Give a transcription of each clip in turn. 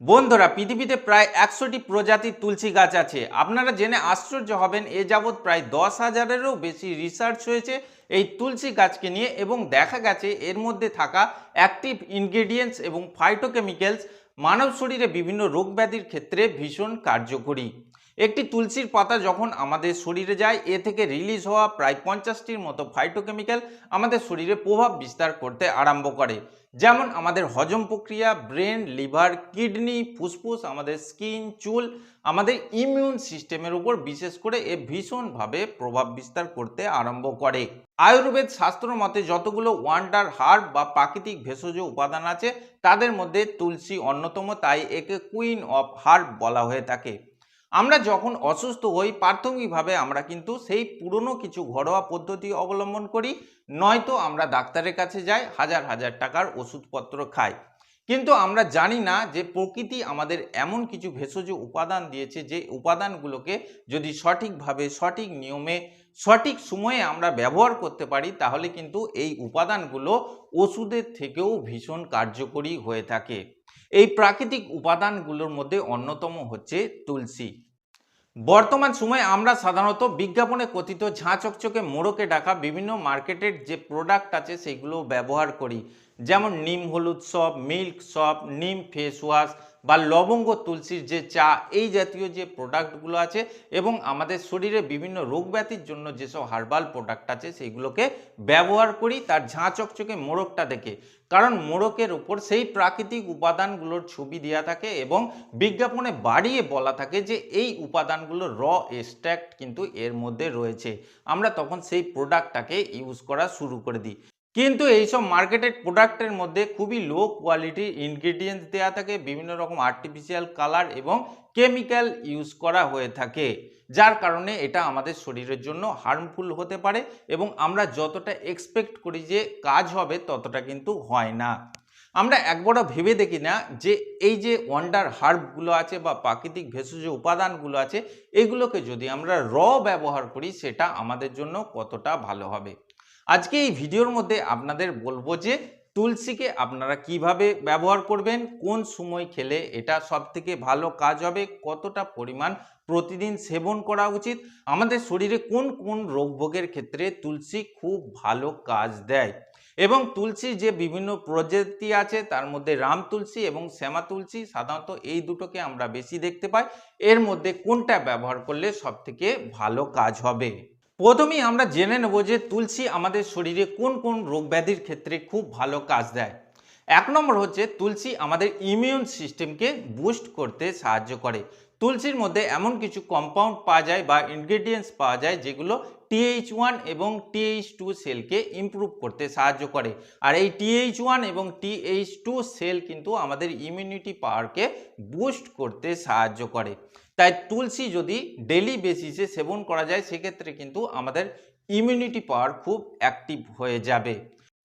বন্ধুরা, পৃথিবীতে প্রায় একশোটি প্রজাতির তুলসী গাছ আছে। আপনারা জেনে আশ্চর্য হবেন, এ যাবৎ প্রায় দশ হাজারেরও বেশি রিসার্চ হয়েছে এই তুলসী গাছকে নিয়ে এবং দেখা গেছে এর মধ্যে থাকা অ্যাক্টিভ ইনগ্রেডিয়েন্টস এবং ফাইটোকেমিক্যালস মানব শরীরে বিভিন্ন রোগ ব্যাধির ক্ষেত্রে ভীষণ কার্যকরী। একটি তুলসীর পাতা যখন আমাদের শরীরে যায়, এ থেকে রিলিজ হওয়া প্রায় পঞ্চাশটির মতো ফাইটোকেমিক্যাল আমাদের শরীরে প্রভাব বিস্তার করতে আরম্ভ করে। যেমন আমাদের হজম প্রক্রিয়া, ব্রেন, লিভার, কিডনি, ফুসফুস, আমাদের স্কিন, চুল, আমাদের ইমিউন সিস্টেমের উপর বিশেষ করে এ ভীষণভাবে প্রভাব বিস্তার করতে আরম্ভ করে। আয়ুর্বেদ শাস্ত্র মতে যতগুলো ওয়ান্ডার হার্ব বা প্রাকৃতিক ভেষজ উপাদান আছে, তাদের মধ্যে তুলসী অন্যতম, তাই একে কুইন অফ হার্ব বলা হয়ে থাকে। আমরা যখন অসুস্থ হই, প্রাথমিকভাবে আমরা কিন্তু সেই পুরনো কিছু ঘরোয়া পদ্ধতি অবলম্বন করি। নয়তো আমরা ডাক্তারের কাছে যাই, হাজার হাজার টাকার ওষুধপত্র খাই। কিন্তু আমরা জানি না যে প্রকৃতি আমাদের এমন কিছু ভেষজ উপাদান দিয়েছে যে উপাদানগুলোকে যদি সঠিকভাবে, সঠিক নিয়মে, সঠিক সময়ে আমরা ব্যবহার করতে পারি, তাহলে কিন্তু এই উপাদানগুলো ওষুধের থেকেও ভীষণ কার্যকরী হয়ে থাকে। এই প্রাকৃতিক উপাদানগুলোর মধ্যে অন্যতম হচ্ছে তুলসী। বর্তমান সময়ে আমরা সাধারণত বিজ্ঞাপনে কথিত ঝাঁ চকচকে মোড়কে ডাকা বিভিন্ন মার্কেটের যে প্রোডাক্ট আছে সেগুলো ব্যবহার করি। যেমন নিম হলুদ সপ মিল্ক সপ নিম ফেস ওয়াশ বা লবঙ্গ, তুলসীর যে চা, এই জাতীয় যে প্রোডাক্টগুলো আছে এবং আমাদের শরীরে বিভিন্ন রোগ ব্যাধির জন্য যেসব হার্বাল প্রোডাক্ট আছে সেইগুলোকে ব্যবহার করি। তার ঝাঁ চকচকে মোড়কটা দেখে কারণ মোড়কের উপর সেই প্রাকৃতিক উপাদানগুলোর ছবি দেওয়া থাকে এবং বিজ্ঞাপনে বাড়িয়ে বলা থাকে যে এই উপাদানগুলো র এক্সট্র্যাক্ট কিন্তু এর মধ্যে রয়েছে। আমরা তখন সেই প্রোডাক্টটাকে ইউজ করা শুরু করে দিই। কিন্তু এইসব মার্কেটেড প্রোডাক্টের মধ্যে খুবই লো কোয়ালিটির ইনগ্রেডিয়েন্টস দেওয়া থাকে, বিভিন্ন রকম আর্টিফিশিয়াল কালার এবং কেমিক্যাল ইউজ করা হয়ে থাকে, যার কারণে এটা আমাদের শরীরের জন্য হার্মফুল হতে পারে এবং আমরা যতটা এক্সপেক্ট করি যে কাজ হবে, ততটা কিন্তু হয় না। আমরা একবারও ভেবে দেখি না যে এই যে ওয়ান্ডার হার্বগুলো আছে বা প্রাকৃতিক ভেষজ উপাদানগুলো আছে, এগুলোকে যদি আমরা র ব্যবহার করি, সেটা আমাদের জন্য কতটা ভালো হবে। আজকে এই ভিডিওর মধ্যে আপনাদের বলব যে তুলসীকে আপনারা কীভাবে ব্যবহার করবেন? কোন সময় খেলে এটা সব থেকে ভালো কাজ হবে? কতটা পরিমাণ প্রতিদিন সেবন করা উচিত? আমাদের শরীরে কোন কোন রোগভোগের ক্ষেত্রে তুলসী খুব ভালো কাজ দেয়? এবং তুলসীর যে বিভিন্ন প্রজাতি আছে, তার মধ্যে রাম তুলসী এবং শ্যামা তুলসী সাধারণত এই দুটোকে আমরা বেশি দেখতে পাই। এর মধ্যে কোনটা ব্যবহার করলে সব থেকে ভালো কাজ হবে? প্রথমেই আমরা জেনে নেব যে তুলসী আমাদের শরীরে কোন কোন রোগ ব্যাধির ক্ষেত্রে খুব ভালো কাজ দেয়। এক নম্বর হচ্ছে তুলসী আমাদের ইমিউন সিস্টেমকে বুস্ট করতে সাহায্য করে। তুলসীর মধ্যে এমন কিছু কম্পাউন্ড পাওয়া যায় বা ইনগ্রেডিয়েন্টস পাওয়া যায় যেগুলো টিএইচ ওয়ান এবং টিএইচ টু সেলকে ইমপ্রুভ করতে সাহায্য করে। আর এই টিএইচ ওয়ান এবং টিএইচ টু সেল কিন্তু আমাদের ইমিউনিটি পাওয়ারকে বুস্ট করতে সাহায্য করে। তাই তুলসী যদি ডেলি বেসিসে সেবন করা যায়, সেক্ষেত্রে কিন্তু আমাদের ইমিউনিটি পাওয়ার খুব অ্যাক্টিভ হয়ে যাবে।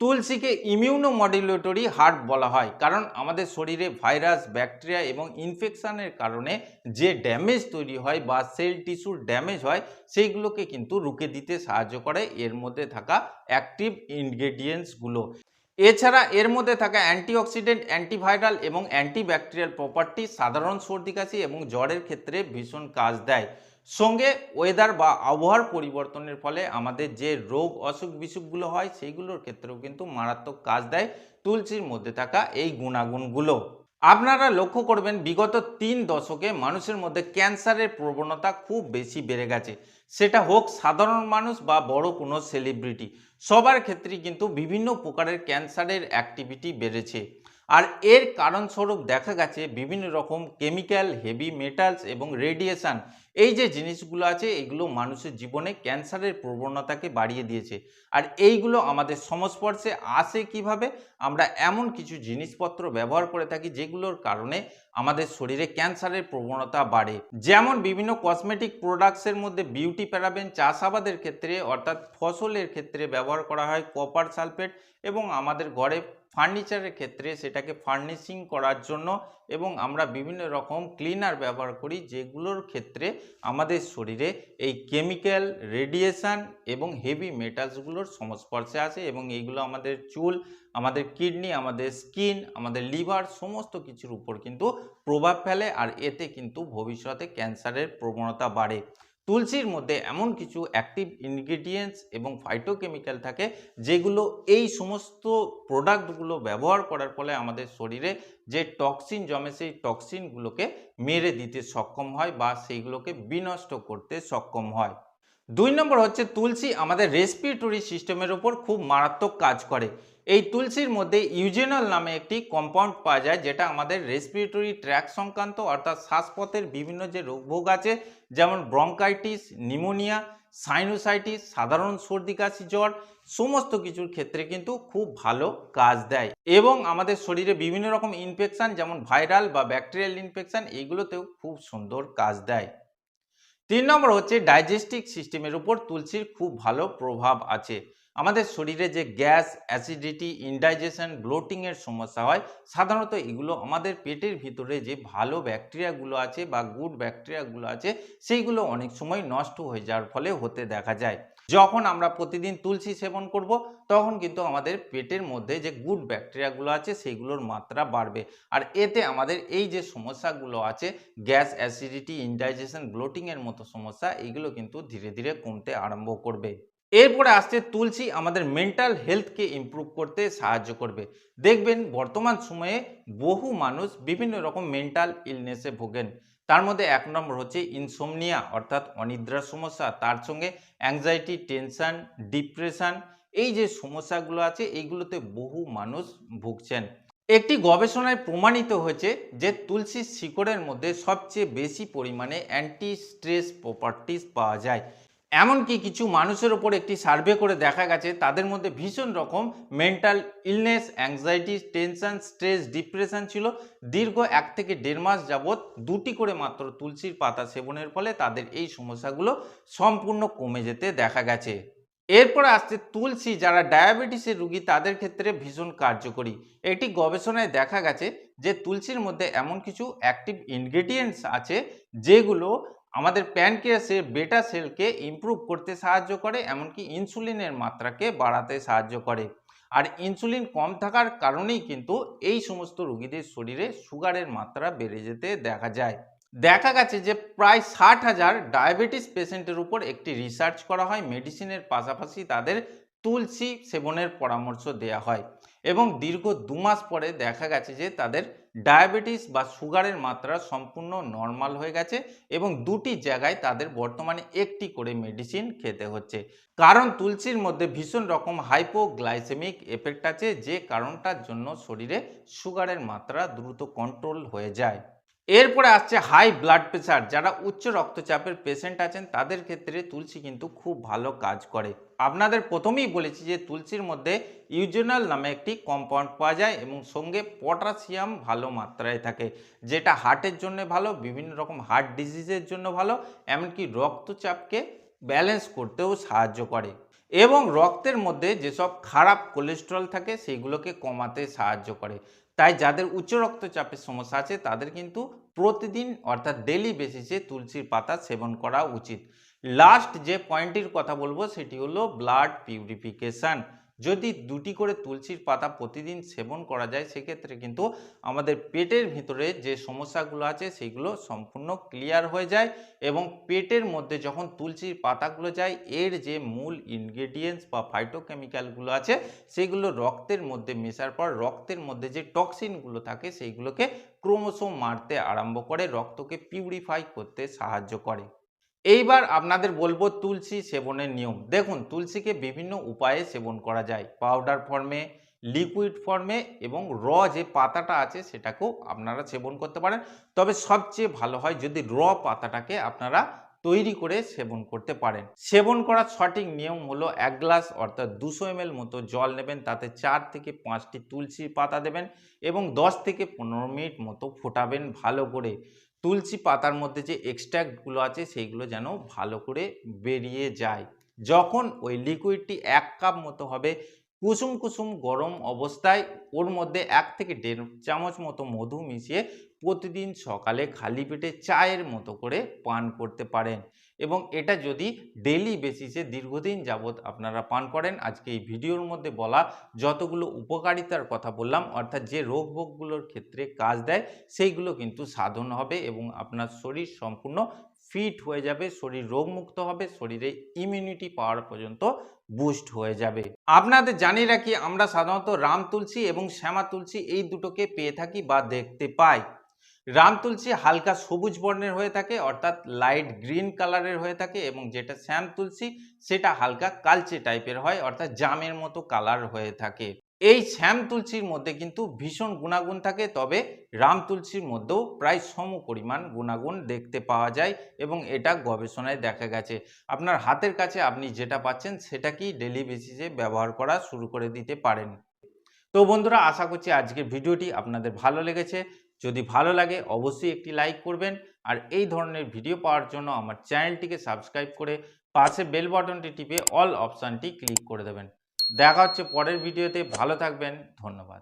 তুলসীকে ইমিউনো মডুলেটরি হার্ট বলা হয়, কারণ আমাদের শরীরে ভাইরাস ব্যাকটেরিয়া এবং ইনফেকশানের কারণে যে ড্যামেজ তৈরি হয় বা সেল টিস্যুর ড্যামেজ হয়, সেইগুলোকে কিন্তু রুখে দিতে সাহায্য করে। এর মধ্যে থাকা অ্যাক্টিভ ইনগ্রেডিয়েন্টসগুলো এছাড়া এর মধ্যে থাকা অ্যান্টিঅক্সিডেন্ট, অ্যান্টিভাইরাল এবং অ্যান্টিব্যাকটেরিয়াল প্রপার্টি সাধারণ সর্দি কাশি এবং জ্বরের ক্ষেত্রে ভীষণ কাজ দেয়। সঙ্গে ওয়েদার বা আবহাওয়ার পরিবর্তনের ফলে আমাদের যে রোগ, অসুখ বিসুখগুলো হয়, সেইগুলোর ক্ষেত্রেও কিন্তু মারাত্মক কাজ দেয়। তুলসীর মধ্যে থাকা এই গুণাগুণগুলো। আপনারা লক্ষ্য করবেন, বিগত তিন দশকে মানুষের মধ্যে ক্যান্সারের প্রবণতা খুব বেশি বেড়ে গেছে। সেটা হোক সাধারণ মানুষ বা বড় কোনো সেলিব্রিটি, সবার ক্ষেত্রে কিন্তু বিভিন্ন প্রকারের ক্যান্সারের অ্যাক্টিভিটি বেড়েছে। আর এর কারণস্বরূপ দেখা গেছে বিভিন্ন রকম কেমিক্যাল হেভি মেটালস এবং রেডিয়েশন এই যে জিনিসগুলো আছে, এগুলো মানুষের জীবনে ক্যান্সারের প্রবণতাকে বাড়িয়ে দিয়েছে। আর এইগুলো আমাদের সংস্পর্শে আসে কীভাবে? আমরা এমন কিছু জিনিসপত্র ব্যবহার করে থাকি, যেগুলোর কারণে আমাদের শরীরে ক্যান্সারের প্রবণতা বাড়ে। যেমন বিভিন্ন কসমেটিক প্রোডাক্টসের মধ্যে বিউটি প্যারাবেন, চাষাবাদের ক্ষেত্রে, অর্থাৎ ফসলের ক্ষেত্রে ব্যবহার করা হয়, কপার সালফেট এবং আমাদের ঘরে ফার্নিচারের ক্ষেত্রে সেটাকে ফার্নিশিং করার জন্য এবং আমরা বিভিন্ন রকম ক্লিনার ব্যবহার করি, যেগুলোর ক্ষেত্রে আমাদের শরীরে এই কেমিক্যাল, রেডিয়েশন এবং হেভি মেটালসগুলোর সংস্পর্শে আসে এবং এইগুলো আমাদের চুল, আমাদের কিডনি, আমাদের স্কিন, আমাদের লিভার সমস্ত কিছুর উপর কিন্তু প্রভাব ফেলে আর এতে কিন্তু ভবিষ্যতে ক্যান্সারের প্রবণতা বাড়ে। তুলসীর মধ্যে এমন কিছু অ্যাক্টিভ ইনগ্রিডিয়েন্টস এবং ফাইটোকেমিক্যাল থাকে, যেগুলো এই সমস্ত প্রোডাক্টগুলো ব্যবহার করার ফলে আমাদের শরীরে যে টক্সিন জমে, সেই টক্সিনগুলোকে মেরে দিতে সক্ষম হয় বা সেইগুলোকে বিনষ্ট করতে সক্ষম হয়। দুই নম্বর হচ্ছে তুলসী আমাদের রেসপিরেটরি সিস্টেমের উপর খুব মারাত্মক কাজ করে। এই তুলসীর মধ্যে ইউজেনল নামে একটি কম্পাউন্ড পাওয়া যায়, যেটা আমাদের রেসপিরেটরি ট্র্যাক সংক্রান্ত, অর্থাৎ শ্বাসপথের বিভিন্ন যে রোগভোগ আছে, যেমন ব্রঙ্কাইটিস নিমোনিয়া সাইনোসাইটিস সাধারণ সর্দি, কাশি, জ্বর, সমস্ত কিছুর ক্ষেত্রে কিন্তু খুব ভালো কাজ দেয়। এবং আমাদের শরীরে বিভিন্ন রকম ইনফেকশন যেমন ভাইরাল বা ব্যাকটেরিয়াল ইনফেকশন এইগুলোতেও খুব সুন্দর কাজ দেয়। তিন নম্বর হচ্ছে ডাইজেস্টিক সিস্টেমের উপর তুলসীর খুব ভালো প্রভাব আছে। আমাদের শরীরে যে গ্যাস, অ্যাসিডিটি, ইনডাইজেশন ব্লোটিংয়ের সমস্যা হয়, সাধারণত এগুলো আমাদের পেটের ভিতরে যে ভালো ব্যাকটেরিয়াগুলো আছে বা গুড ব্যাকটেরিয়াগুলো আছে, সেইগুলো অনেক সময় নষ্ট হয়ে যাওয়ার ফলে হতে দেখা যায়। যখন আমরা প্রতিদিন তুলসী সেবন করব, তখন কিন্তু আমাদের পেটের মধ্যে যে গুড ব্যাকটেরিয়াগুলো আছে, সেইগুলোর মাত্রা বাড়বে। আর এতে আমাদের এই যে সমস্যাগুলো আছে, গ্যাস, অ্যাসিডিটি, ইনডাইজেশন ব্লোটিংয়ের মতো সমস্যা এইগুলো কিন্তু ধীরে ধীরে কমতে আরম্ভ করবে। এরপরে আসছে তুলসী, আমাদের মেন্টাল হেলথকে ইমপ্রুভ করতে সাহায্য করবে। দেখবেন, বর্তমান সময়ে বহু মানুষ বিভিন্ন রকম মেন্টাল ইলনেসে ভোগেন। তার মধ্যে এক নম্বর হচ্ছে ইনসোমনিয়া অর্থাৎ অনিদ্রার সমস্যা, তার সঙ্গে অ্যাংজাইটি টেনশন ডিপ্রেশন এই যে সমস্যাগুলো আছে এইগুলোতে বহু মানুষ ভুগছেন। একটি গবেষণায় প্রমাণিত হয়েছে যে তুলসী শিকড়ের মধ্যে সবচেয়ে বেশি পরিমাণে অ্যান্টি স্ট্রেস প্রপার্টিস পাওয়া যায়। এমনকি কিছু মানুষের ওপর একটি সার্ভে করে দেখা গেছে, তাদের মধ্যে ভীষণ রকম mental illness anxiety tension stress depression ছিল। দীর্ঘ এক থেকে দেড় মাস যাবৎ দুটি করে মাত্র তুলসীর পাতা সেবনের ফলে তাদের এই সমস্যাগুলো সম্পূর্ণ কমে যেতে দেখা গেছে। এরপর আসছে তুলসী, যারা ডায়াবেটিসের রুগী, তাদের ক্ষেত্রে ভীষণ কার্যকরী। এটি গবেষণায় দেখা গেছে যে তুলসীর মধ্যে এমন কিছু অ্যাক্টিভ ইনগ্রেডিয়েন্টস আছে, যেগুলো আমাদের প্যানক্রিয়াসের বেটা সেলকে ইমপ্রুভ করতে সাহায্য করে, এমনকি ইনসুলিনের মাত্রাকে বাড়াতে সাহায্য করে। আর ইনসুলিন কম থাকার কারণেই কিন্তু এই সমস্ত রোগীদের শরীরে সুগারের মাত্রা বেড়ে যেতে দেখা যায়। দেখা গেছে যে প্রায় ষাট হাজার ডায়াবেটিস পেশেন্টের উপর একটি রিসার্চ করা হয় মেডিসিনের পাশাপাশি তাদের তুলসী সেবনের পরামর্শ দেওয়া হয় এবং দীর্ঘ দু মাস পরে দেখা গেছে যে তাদের ডায়াবেটিস বা সুগারের মাত্রা সম্পূর্ণ নর্মাল হয়ে গেছে এবং দুটি জায়গায় তাদের বর্তমানে একটি করে মেডিসিন খেতে হচ্ছে। কারণ তুলসীর মধ্যে ভীষণ রকম হাইপোগ্লাইসেমিক এফেক্ট আছে, যে কারণটার জন্য শরীরে সুগারের মাত্রা দ্রুত কন্ট্রোল হয়ে যায়। এরপরে আসছে হাই ব্লাড প্রেশার যারা উচ্চ রক্তচাপের পেশেন্ট আছেন, তাদের ক্ষেত্রে তুলসী কিন্তু খুব ভালো কাজ করে। আপনাদের প্রথমেই বলেছি যে তুলসীর মধ্যে ইউজেনাল নামে একটি কম্পাউন্ড পাওয়া যায় এবং সঙ্গে পটাশিয়াম ভালো মাত্রায় থাকে, যেটা হার্টের জন্য ভালো, বিভিন্ন রকম হার্ট ডিজিজের জন্য ভালো, এমনকি রক্তচাপকে ব্যালেন্স করতেও সাহায্য করে। এবং রক্তের মধ্যে যেসব খারাপ কোলেস্ট্রল থাকে সেইগুলোকে কমাতে সাহায্য করে। তাই যাদের উচ্চ রক্তচাপের সমস্যা আছে, তাদের কিন্তু প্রতিদিন অর্থাৎ ডেলি বেসিসে তুলসীর পাতা সেবন করা উচিত। লাস্ট যে পয়েন্টটির কথা বলব সেটি হলো ব্লাড পিউরিফিকেশান যদি দুটি করে তুলসীর পাতা প্রতিদিন সেবন করা যায়, সেক্ষেত্রে কিন্তু আমাদের পেটের ভিতরে যে সমস্যাগুলো আছে, সেগুলো সম্পূর্ণ ক্লিয়ার হয়ে যায় এবং পেটের মধ্যে যখন তুলসীর পাতাগুলো যায়, এর যে মূল ইনগ্রেডিয়েন্টস বা ফাইটোকেমিক্যালগুলো আছে, সেগুলো রক্তের মধ্যে মেশার পর রক্তের মধ্যে যে টক্সিনগুলো থাকে, সেইগুলোকে ক্রমশ মারতে আরম্ভ করে, রক্তকে পিউরিফাই করতে সাহায্য করে। এইবার আপনাদের বলব তুলসী সেবনের নিয়ম। দেখুন, তুলসীকে বিভিন্ন উপায়ে সেবন করা যায়। পাউডার ফর্মে, লিকুইড ফর্মে এবং র যে পাতাটা আছে সেটাকেও আপনারা সেবন করতে পারেন। তবে সবচেয়ে ভালো হয় যদি র পাতাটাকে আপনারা তৈরি করে সেবন করতে পারেন। সেবন করার সঠিক নিয়ম হলো এক গ্লাস অর্থাৎ দুশো এম মতো জল নেবেন। তাতে চার থেকে পাঁচটি তুলসীর পাতা দেবেন এবং দশ থেকে পনেরো মিনিট মতো ফোটাবেন ভালো করে। তুলসী পাতার মধ্যে যে এক্সট্র্যাক্টগুলো আছে, সেইগুলো যেন ভালো করে বেরিয়ে যায়। যখন ওই লিকুইডটি এক কাপ মতো হবে, কুসুম কুসুম গরম অবস্থায় ওর মধ্যে এক থেকে দেড় চামচ মতো মধু মিশিয়ে প্রতিদিন সকালে খালি পেটে চায়ের মতো করে পান করতে পারেন। এবং এটা যদি ডেলি বেসিসে দীর্ঘদিন যাবৎ আপনারা পান করেন, আজকে এই ভিডিওর মধ্যে বলা যতগুলো উপকারিতার কথা বললাম, অর্থাৎ যে রোগ ভোগগুলোর ক্ষেত্রে কাজ দেয়, সেইগুলো কিন্তু সাধন হবে এবং আপনার শরীর সম্পূর্ণ ফিট হয়ে যাবে, শরীর রোগমুক্ত হবে, শরীরে ইমিউনিটি পাওয়ার পর্যন্ত বুস্ট হয়ে যাবে। আপনাদের জানিয়ে রাখি, আমরা সাধারণত রাম তুলসী এবং শ্যামা তুলসী এই দুটোকে পেয়ে থাকি বা দেখতে পাই। রাম তুলসী হালকা সবুজ বর্ণের হয়ে থাকে, অর্থাৎ লাইট গ্রিন কালারের হয়ে থাকে এবং যেটা শ্যাম তুলসী, সেটা হালকা কালচে টাইপের হয়, অর্থাৎ জামের মতো কালার হয়ে থাকে। এই শ্যাম তুলসীর মধ্যে কিন্তু ভীষণ গুণাগুণ থাকে, তবে রাম তুলসীর মধ্যেও প্রায় সম পরিমাণ গুণাগুণ দেখতে পাওয়া যায় এবং এটা গবেষণায় দেখা গেছে। আপনার হাতের কাছে আপনি যেটা পাচ্ছেন সেটাকেই ডেলি বেসিসে ব্যবহার করা শুরু করে দিতে পারেন? তো বন্ধুরা, আশা করছি আজকের ভিডিওটি আপনাদের ভালো লেগেছে। যদি ভালো লাগে অবশ্যই একটি লাইক করবেন আর এই ধরনের ভিডিও পাওয়ার জন্য আমার চ্যানেলটিকে সাবস্ক্রাইব করে পাশে বেল বাটনটি টিপে অল অপশানটি ক্লিক করে দেবেন। দেখা হচ্ছে পরের ভিডিওতে। ভালো থাকবেন। ধন্যবাদ।